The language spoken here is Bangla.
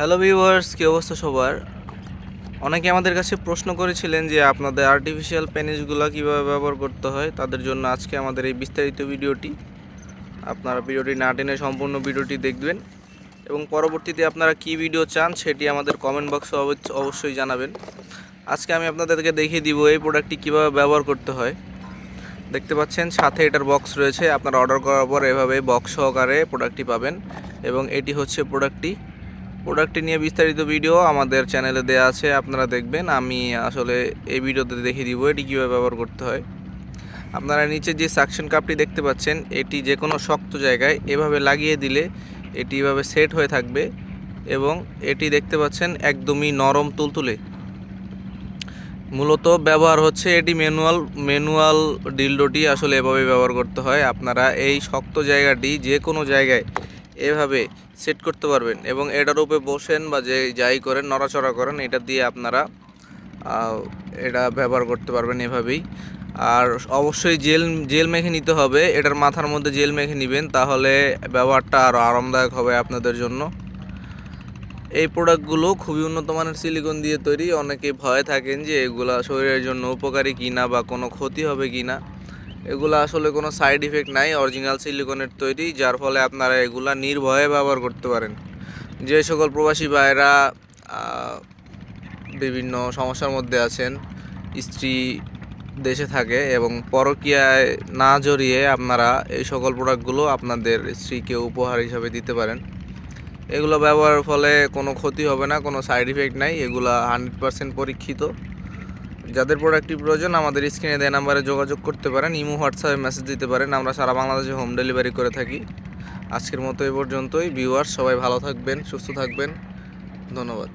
হ্যালো ভিউয়ার্স, কী অবস্থা সবার? অনেকে আমাদের কাছে প্রশ্ন করেছিলেন যে আপনাদের আর্টিফিশিয়াল পেনিসগুলো কীভাবে ব্যবহার করতে হয়, তাদের জন্য আজকে আমাদের এই বিস্তারিত ভিডিওটি। আপনারা ভিডিওটি না টেনে সম্পূর্ণ ভিডিওটি দেখবেন এবং পরবর্তীতে আপনারা কী ভিডিও চান সেটি আমাদের কমেন্ট বক্সে অবশ্যই জানাবেন। আজকে আমি আপনাদেরকে দেখিয়ে দিব এই প্রোডাক্টটি কীভাবে ব্যবহার করতে হয়। দেখতে পাচ্ছেন, সাথে এটার বক্স রয়েছে। আপনারা অর্ডার করার পর এভাবে বক্স সহকারে প্রোডাক্টটি পাবেন এবং এটি হচ্ছে প্রোডাক্টটি প্রোডাক্টটি নিয়ে বিস্তারিত ভিডিও আমাদের চ্যানেলে দেওয়া আছে, আপনারা দেখবেন। আমি আসলে এই ভিডিওতে দেখিয়ে দিব এটি কীভাবে ব্যবহার করতে হয়। আপনারা নিচে যে সাকশন কাপটি দেখতে পাচ্ছেন, এটি যে কোনো শক্ত জায়গায় এভাবে লাগিয়ে দিলে এটি এভাবে সেট হয়ে থাকবে এবং এটি দেখতে পাচ্ছেন একদমই নরম তুলতুলে। মূলত ব্যবহার হচ্ছে এটি ম্যানুয়াল ম্যানুয়াল ডিলডোটি আসলে এভাবে ব্যবহার করতে হয়। আপনারা এই শক্ত জায়গাটি যে কোনো জায়গায় এভাবে সেট করতে পারবেন এবং এটার উপরে বসেন বা যে যাই করেন, নড়াচড়া করেন, এটা দিয়ে আপনারা এটা ব্যবহার করতে পারবেন এভাবেই। আর অবশ্যই জেল জেল মেখে নিতে হবে, এটার মাথার মধ্যে জেল মেখে নেবেন, তাহলে ব্যবহারটা আরও আরামদায়ক হবে আপনাদের জন্য। এই প্রোডাক্টগুলো খুবই উন্নত মানের সিলিকন দিয়ে তৈরি, অনেকে ভয় থাকেন যে এগুলা শরীরের জন্য উপকারী কিনা বা কোনো ক্ষতি হবে কিনা। এগুলো আসলে কোনো সাইড ইফেক্ট নাই অরিজিনাল সিলিকনের তৈরি, যার ফলে আপনারা এগুলা নির্ভয়ে ব্যবহার করতে পারেন। যে সকল প্রবাসী ভাইরা বিভিন্ন সমস্যার মধ্যে আছেন, স্ত্রী দেশে থাকে এবং পরকীয়ায় না জড়িয়ে আপনারা এই সকল প্রোডাক্টগুলো আপনাদের স্ত্রীকে উপহার হিসাবে দিতে পারেন। এগুলো ব্যবহারের ফলে কোনো ক্ষতি হবে না, কোনো সাইড ইফেক্ট নাই, এগুলো হান্ড্রেড পার্সেন্ট পরীক্ষিত। যাদের প্রোডাক্টটি প্রয়োজন, আমাদের স্ক্রিনে দেওয়া নাম্বারে যোগাযোগ করতে পারেন, ইমো, হোয়াটসঅ্যাপে মেসেজ দিতে পারেন। আমরা সারা বাংলাদেশে হোম ডেলিভারি করে থাকি। আজকের মতো এই পর্যন্তই ভিউয়ার সবাই ভালো থাকবেন, সুস্থ থাকবেন। ধন্যবাদ।